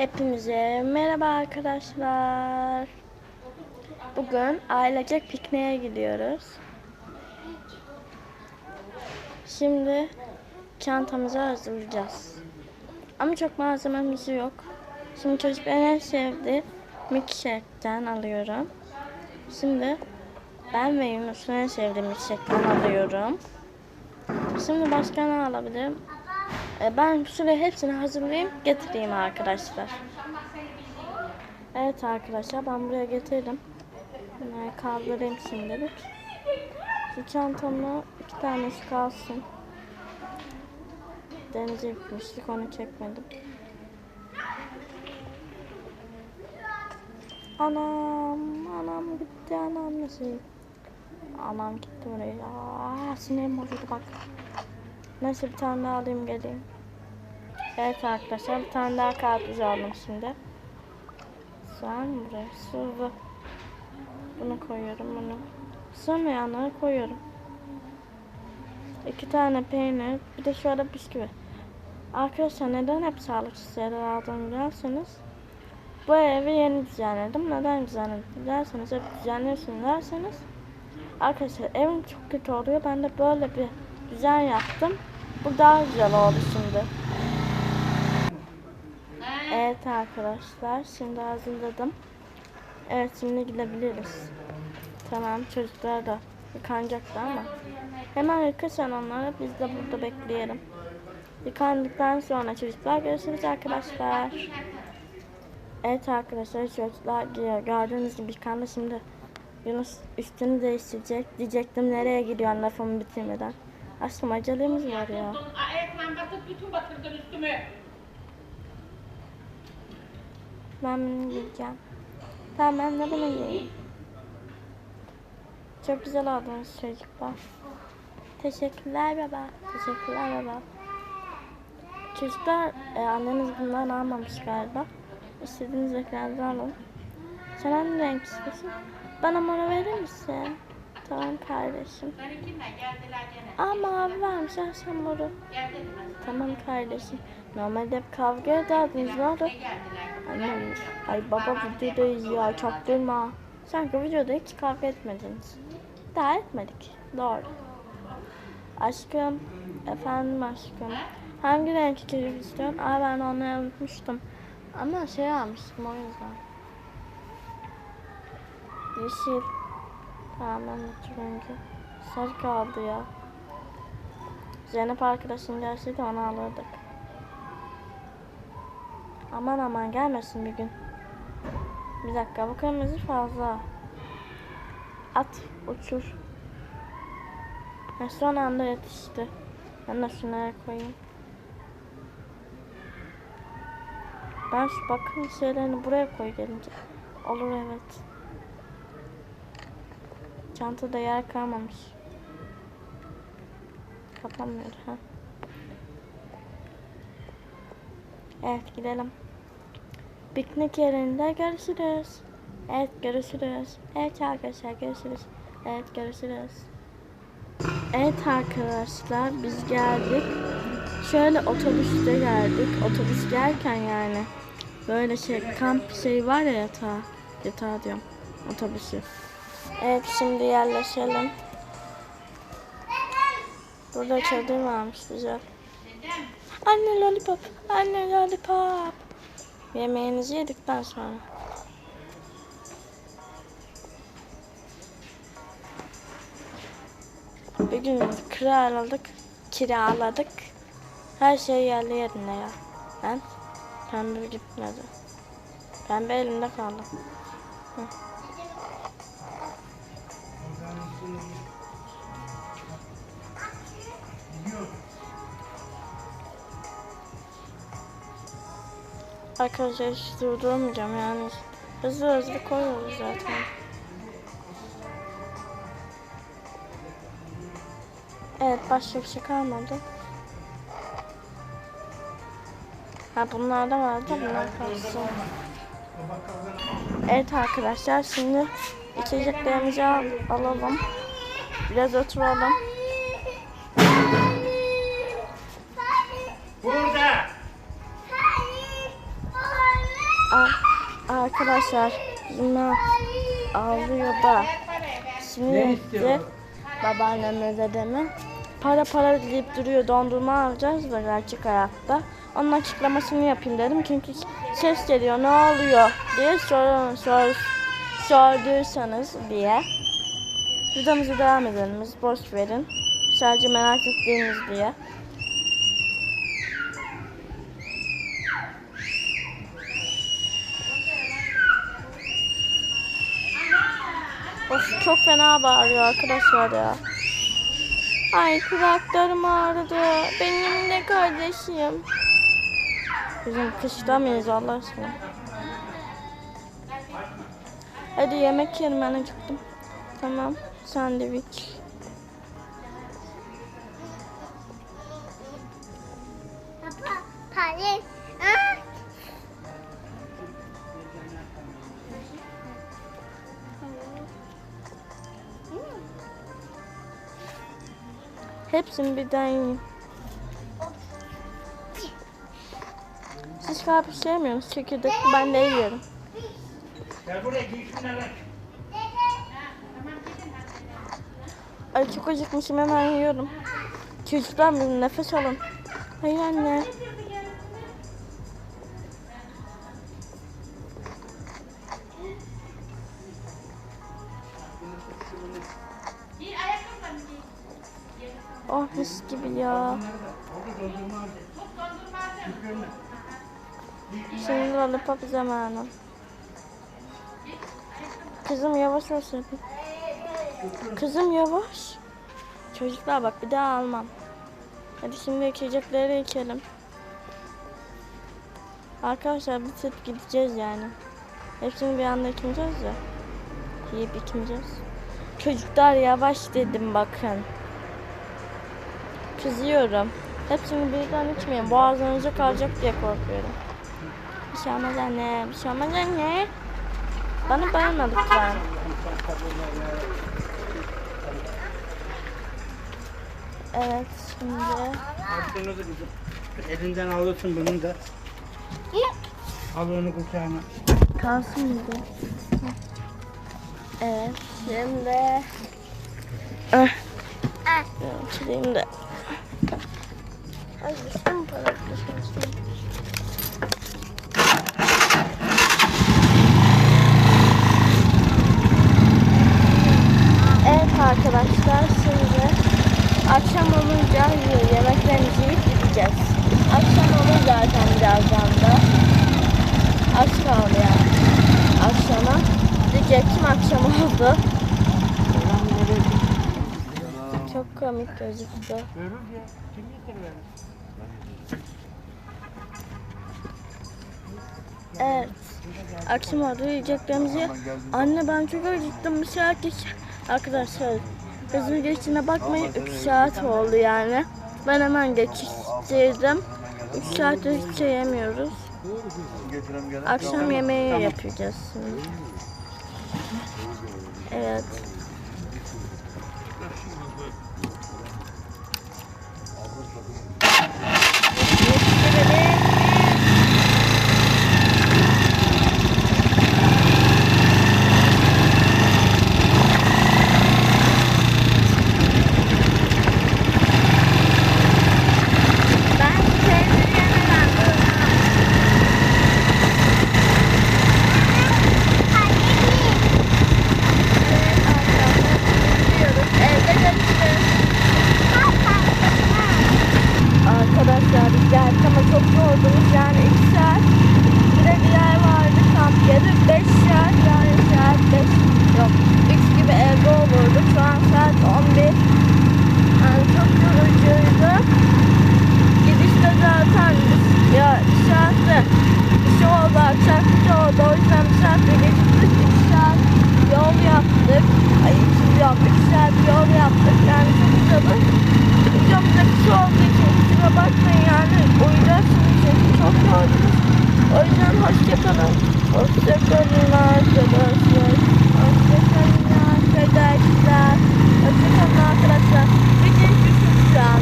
Hepinize merhaba arkadaşlar. Bugün ailecek pikniğe gidiyoruz. Şimdi çantamızı hazırlayacağız. Ama çok malzememiz yok. Şimdi çocukların en sevdiği milkshake'den alıyorum. Şimdi ben ve Yunus'un en sevdiği milkshake'den alıyorum. Şimdi başka ne alabilirim? E, Ben şuraya hepsini hazırlayayım, getireyim arkadaşlar. Evet arkadaşlar, ben buraya getirdim. Bunları kaldırayım şimdilik. Şu çantamı iki tanesi kalsın. Denize gitmiştik, onu çekmedim. Anam, anam gitti, anam nasıl? Anam gitti oraya. Aa, sinirim bozuldu bak. Neyse bir tane daha alayım geleyim. Evet arkadaşlar bir tane daha karpuz aldım şimdi. Sen buraya sıvı. Bunu koyuyorum bunu. Sığmayanları koyuyorum. İki tane peynir bir de şöyle bisküvi. Arkadaşlar neden hep sağlıksız şeyler aldığımı biliyorsanız bu evi yeni düzenledim. Neden düzenledim derseniz hep düzenliyorsunuz derseniz Arkadaşlar evim çok kötü oluyor. Ben de böyle bir düzen yaptım. Bu daha güzel oldu şimdi. Evet arkadaşlar şimdi hazırladım. Evet şimdi gidebiliriz. Tamam çocuklar da yıkanacaktı ama. Hemen yıkasın onları biz de burada bekleyelim. Yıkandıktan sonra çocuklar görüşürüz arkadaşlar. Evet arkadaşlar çocuklar. Gördüğünüz gibi yıkandı şimdi. Yunus üstünü değiştirecek. Diyecektim nereye gidiyorsun lafımı bitirmeden. Aşkım acelemiz var ya. Ayaklan batıp bütün batırdın üstüme. Ben bunu giyeceğim. Tamam ben de bunu giyeyim. Çok güzel oldunuz çocuklar. Teşekkürler baba. Teşekkürler baba. Çocuklar e, anneniz bundan almamış galiba. İstediğiniz renklerden alın. Sen hangi renk istiyorsun? Bana mora verir misin? Tamam kardeşim. Seninkinden geldiler gene. Aa mavi varmış ha sen moru. Geldiler. Tamam kardeşim. Normalde hep kavga ederdiniz ne oldu? Annem, ay baba videodayız ya çaktırma. Sanki videoda hiç kavga etmediniz. Daha etmedik. Doğru. Aşkım, efendim aşkım. Hangi renk istiyorsun? Aa ben onu unutmuştum. Ama şey almıştım o yüzden. Yeşil. De turuncu. Sarı kaldı ya. Zeynep arkadaşım gelseydi onu alırdık. Aman aman gelmesin bir gün. Bir dakika bu kırmızı fazla. At uçur. Ha, son anda yetişti. Ben de şunları koyayım. Ben şu bakın şeylerini buraya koy gelince. Olur evet. Çantada yer kalmamış. Kapanmıyor ha. Evet gidelim. Piknik yerinde görüşürüz. Evet görüşürüz. Evet arkadaşlar görüşürüz. Evet görüşürüz. Evet arkadaşlar biz geldik. Şöyle otobüste geldik. Otobüs gelirken yani böyle şey kamp şey var ya yatağı. Yatağı diyorum. Otobüsü. Evet şimdi yerleşelim. Burada çadır varmış güzel. Anne lollipop. Anne lollipop. Yemeğinizi yedikten sonra. Bir gün kiraladık. Kiraladık. Her şey yerli yerine ya. Ben pembe gitmedi. Pembe elimde kaldı. Hı. Arkadaşlar hiç durdurmayacağım yani. Hızlı hızlı koyuyoruz zaten. Evet başka bir şey kalmadı. Ha bunlar da vardı bunlar kalsın. Evet arkadaşlar şimdi içeceklerimizi al alalım. Biraz oturalım. Burada. Ar- arkadaşlar Zümra ağlıyor da şimdi Ne gitti istiyor? babaannemle dedeme para para deyip duruyor dondurma alacağız da gerçek hayatta. Onun açıklamasını yapayım dedim çünkü ses geliyor ne oluyor diye sor, sor, sorduysanız diye. Videomuza devam edelim boş verin. Sadece merak ettiğiniz diye. Of çok fena bağırıyor arkadaşlar ya. Ay kulaklarım ağrıdı. Benim de kardeşim. Bizim kışta mıyız Allah aşkına? Hadi yemek yiyelim ben acıktım. Tamam sandviç. Papa, Paris. Ah. Hepsini birden yiyin. Siz karpuz sevmiyorsunuz. Çekirdek ben de yiyorum. Gel buraya giy şunları. Ay çok acıkmışım hemen yiyorum. Çocuklar bir nefes alın. Hayır anne. Oh mis gibi ya. Şimdi lollipop zamanı. Kızım yavaş olsun. Kızım yavaş. Çocuklar bak bir daha almam. Hadi şimdi içecekleri içelim. Arkadaşlar bitirip gideceğiz yani. Hepsini bir anda içmeyeceğiz ya. Yiyip içmeyeceğiz. Çocuklar yavaş dedim bakın. Kızıyorum. Hepsini birden içmeyin. Boğazınıza kalacak diye korkuyorum. Bir şey olmaz anne. Bir şey olmaz anne. Bana bağırma lütfen. Evet şimdi Al bunu da kızım. Elinden alıyorsun bunu da. Al onu kucağına. kalsın mıydı? Evet şimdi ah. Ah. Ay düştü mü para? Düşmüştüm. Evet arkadaşlar şimdi akşam olunca y- yemeklerimizi yiyip gideceğiz. Akşam olur zaten birazdan da. Az kaldı yani. Akşama. Diyecektim akşam oldu. Çok komik gözüktü. Görür ya. Kim? Evet. Akşam oldu yiyeceklerimizi. Anne ben çok acıktım bir saat geç. Arkadaşlar gözümün geçtiğine bakmayın 3 saat oldu yani. Ben hemen geçiştirdim. 3 saattir hiçbir şey yemiyoruz. Akşam yemeği yapacağız şimdi. Evet. Ben peynir yemem. Evde görüşürüz. Arkadaşlar biz geldik ama çok yordunuz yani 2 saat. Bir de bir yer vardı kamp yeri 5 saat yani saat 5 yok 3 gibi evde olurduk. Şu an saat 11. Yani çok yorucuydu. Gidişte zaten biz- ya bir saatte bir şey oldu aksaklık oldu. O yüzden bir saatte geciktik. 2 saat yol yaptık. Ay 2 yok 3 saat yol yaptık. Yani çok uzadı. Videomuzda kısa olduğu için kusura bakmayın yani uyuyacaksınız çünkü çok yordunuz. O yüzden hoşçakalın. Hoşçakalın arkadaşlar. Hoşçakalın arkadaşlar. Hoşçakalın arkadaşlar. Video düşük şu an.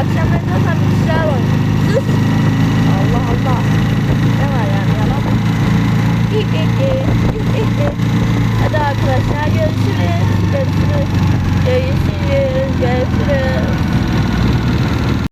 Akşamları zaten bir şeyler var. Size Allah Allah. Ne var yani yalan mı?